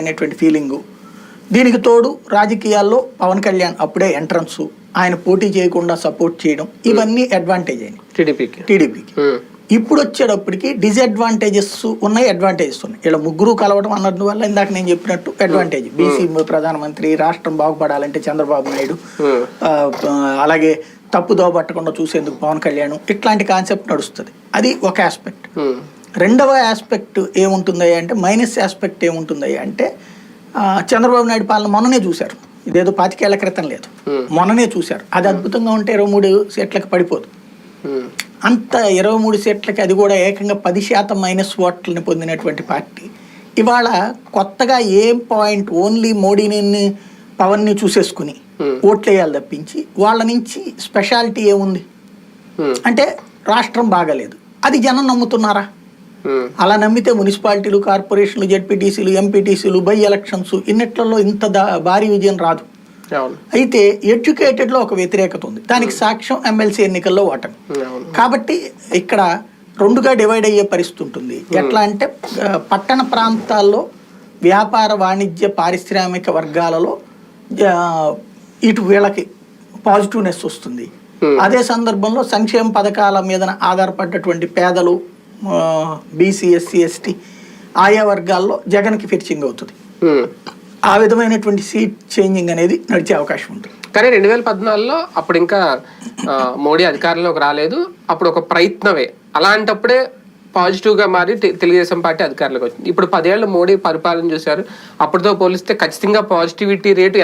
అనేటువంటి ఫీలింగు దీనికి తోడు రాజకీయాల్లో పవన్ కళ్యాణ్ అప్పుడే ఎంట్రన్స్ ఆయన పోటీ చేయకుండా సపోర్ట్ చేయడం. ఇవన్నీ అడ్వాంటేజ్ అయినాయి. టీడీపీకి. టీడీపీకి. ఇప్పుడు వచ్చేటప్పటికి డిసడ్వాంటేజెస్ ఉన్నాయి అడ్వాంటేజెస్ ఉన్నాయి. ఇలా ముగ్గురు కలవడం అన్నందువల్ల ఇందాక నేను చెప్పినట్టు అడ్వాంటేజ్ బీసీ ప్రధానమంత్రి రాష్ట్రం బాగుపడాలంటే చంద్రబాబు నాయుడు. అలాగే తప్పుదో పట్టకుండా చూసేందుకు పవన్ కళ్యాణ్. ఇట్లాంటి కాన్సెప్ట్ నడుస్తుంది. అది ఒక ఆస్పెక్ట్ రెండవ ఆస్పెక్ట్ ఏముంటుంది అంటే మైనస్ ఆస్పెక్ట్ ఏముంటుంది అంటే చంద్రబాబు నాయుడు పాలన మొన్ననే చూశారు. ఇదేదో పాతికేళ్ళ క్రితం లేదు. మొన్ననే చూశారు. అది అద్భుతంగా ఉంటే ఇరవై మూడు సీట్లకు పడిపోదు. అంత ఇరవై మూడు సీట్లకి అది కూడా ఏకంగా పది శాతం మైనస్ ఓట్లని పొందినటువంటి పార్టీ. ఇవాళ కొత్తగా ఏం పాయింట్ ఓన్లీ మోడీని పవన్ని చూసేసుకుని ఓట్లు వేయాలి తప్పించి వాళ్ళ నుంచి స్పెషాలిటీ ఏముంది? అంటే రాష్ట్రం బాగలేదు. అది జనం నమ్ముతున్నారా? అలా నమ్మితే మున్సిపాలిటీలు కార్పొరేషన్లు జెడ్పీటీసీలు ఎంపీటీసీలు బై ఎలక్షన్స్ ఇన్నిట్లలో ఇంత భారీ విజయం రాదు. అయితే ఎడ్యుకేటెడ్లో ఒక వ్యతిరేకత ఉంది. దానికి సాక్ష్యం ఎమ్మెల్సీ ఎన్నికల్లో ఓటమి. కాబట్టి ఇక్కడ రెండుగా డివైడ్ అయ్యే పరిస్థితి ఉంటుంది. ఎట్లా అంటే పట్టణ ప్రాంతాల్లో వ్యాపార వాణిజ్య పారిశ్రామిక వర్గాలలో ఇటు వీళ్ళకి పాజిటివ్నెస్ వస్తుంది. అదే సందర్భంలో సంక్షేమ పథకాల మీద ఆధారపడ్డటువంటి పేదలు బీసీ ఎస్సీ ఎస్టీ ఆయా వర్గాల్లో జగన్కి ఫిర్చింగ్ అవుతుంది. ఆ విధమైనటువంటి సీట్ చేంజింగ్ అనేది నడిచే అవకాశం ఉంటుంది. కానీ రెండు వేల పద్నాలుగులో అప్పుడు ఇంకా మోడీ అధికారంలోకి రాలేదు. అప్పుడు ఒక ప్రయత్నమే. అలాంటప్పుడే పాజిటివ్గా మారి తెలుగుదేశం పార్టీ అధికారంలోకి వచ్చింది. ఇప్పుడు పదేళ్ళు మోడీ పరిపాలన చూశారు. అప్పటితో పోలిస్తే ఖచ్చితంగా పాజిటివిటీ రేటు